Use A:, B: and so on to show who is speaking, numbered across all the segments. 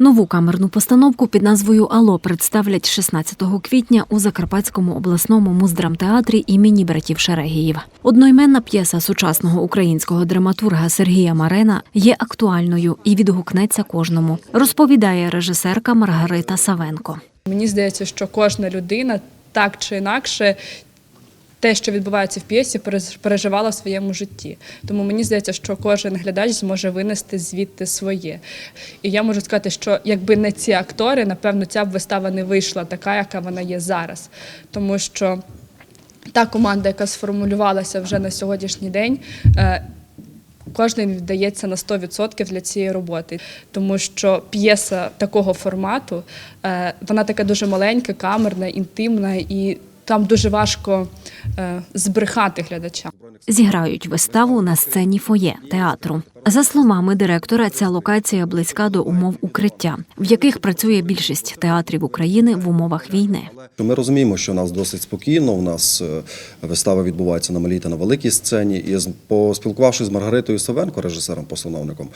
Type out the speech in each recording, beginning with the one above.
A: Нову камерну постановку під назвою Ало представлять 16 квітня у Закарпатському обласному муздрамтеатрі імені братів Шерегіїв. Одноіменна п'єса сучасного українського драматурга Сергія Марена є актуальною і відгукнеться кожному, розповідає режисерка Маргарита Савенко.
B: Мені здається, що кожна людина так чи інакше. Те, що відбувається в п'єсі, переживала в своєму житті. Тому мені здається, що кожен глядач зможе винести звідти своє. І я можу сказати, що якби не ці актори, напевно, ця б вистава не вийшла така, яка вона є зараз. Тому що та команда, яка сформулювалася вже на сьогоднішній день, е, Кожен віддається на 100% для цієї роботи, тому що п'єса такого формату, е, вона така дуже маленька, камерна, інтимна, і там дуже важко е, збрехати глядача.
A: Зіграють виставу на сцені фоє театру. За словами директора, ця локація близька до умов укриття, в яких працює більшість театрів України в умовах війни.
C: Ми розуміємо, що у нас досить спокійно. У нас е, вистава відбувається на малій та на великій сцені. І з- поспілкувавшись з Маргаритою Савенко, режисером постановником,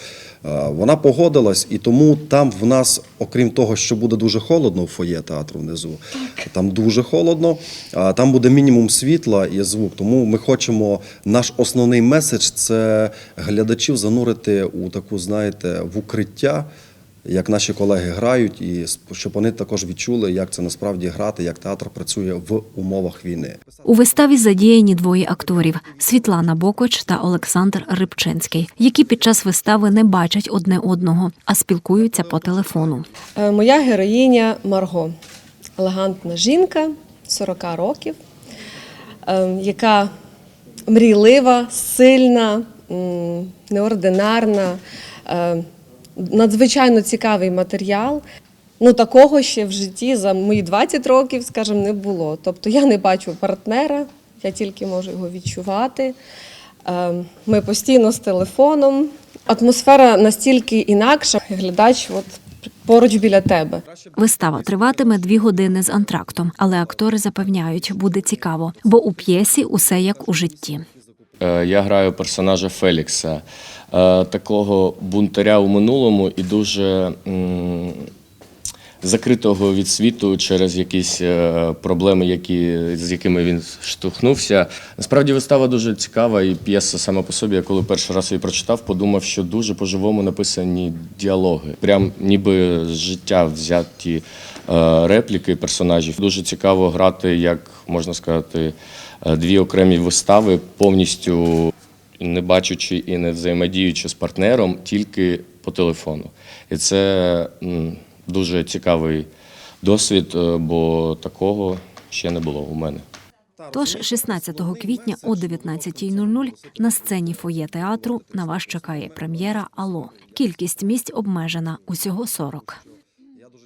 C: е, вона погодилась, і тому там в нас, окрім того, що буде дуже холодно в фоє театру внизу, там дуже холодно, а там буде мінімум світла і звук. Тому ми хочемо наш основний меседж це глядачів занурити у таку, знаєте, в укриття як наші колеги грають, і щоб вони також відчули, як це насправді грати, як театр працює в умовах війни.
A: У виставі задіяні двоє акторів Світлана Бокоч та Олександр Рибчинський, які під час вистави не бачать одне одного, а спілкуються по телефону.
D: Е, Моя героїня Марго, елегантна жінка 40 років, е, яка мрійлива, сильна, неординарна, е, надзвичайно цікавий матеріал. Ну, такого ще в житті за мої 20 років, скажімо, не було. Тобто я не бачу партнера, я тільки можу його відчувати. Е, Ми постійно з телефоном. Атмосфера настільки інакша, глядач от поруч біля тебе.
A: Вистава триватиме дві години з антрактом, але актори запевняють, буде цікаво, бо у п'єсі усе як у житті.
E: Е, Я граю персонажа Фелікса, е, такого бунтаря у минулому і дуже закритого від світу через якісь е, проблеми, які, з якими він штовхнувся. Насправді вистава дуже цікава, і п'єса сама по собі. Я коли перший раз її прочитав, подумав, що дуже по-живому написані діалоги. Прям ніби з життя взяті репліки персонажів. Дуже цікаво грати, як можна сказати, дві окремі вистави повністю не бачучи і не взаємодіючи з партнером, тільки по телефону. І це дуже цікавий досвід, е, бо такого ще не було у мене.
A: Тож 16 квітня о 19.00 на сцені фоє театру на вас чекає прем'єра Ало. Кількість місць обмежена усього 40.